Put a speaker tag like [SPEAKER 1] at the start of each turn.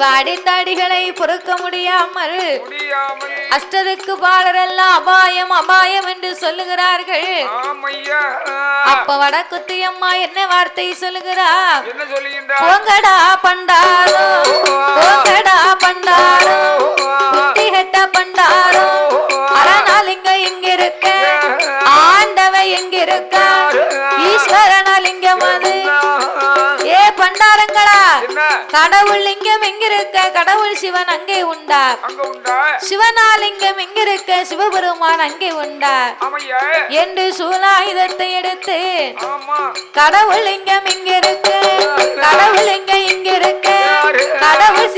[SPEAKER 1] அடித்தடிகளை பொறுக்க முடியாமல் அஷ்டருக்கு பாடரெல்லாம் அபாயம் அபாயம் என்று சொல்லுகிறார்கள். அப்ப வடக்குத்தி அம்மா என்ன வார்த்தை சொல்லுகிறா? போங்கடா பண்டாரோ? கடவுள் லிங்கம் எங்க இருக்க கடவுள் சிவன் அங்கே உண்டார்.
[SPEAKER 2] அங்க உண்டா
[SPEAKER 1] சிவனாலிங்கம் எங்க இருக்க சிவபெருமான் அங்கே உண்டார். என்று சூலாயுதத்தை எடுத்து கடவுள் லிங்கம் இங்க இருக்கு கடவுள் இங்க இங்க இருக்கு கடவுள்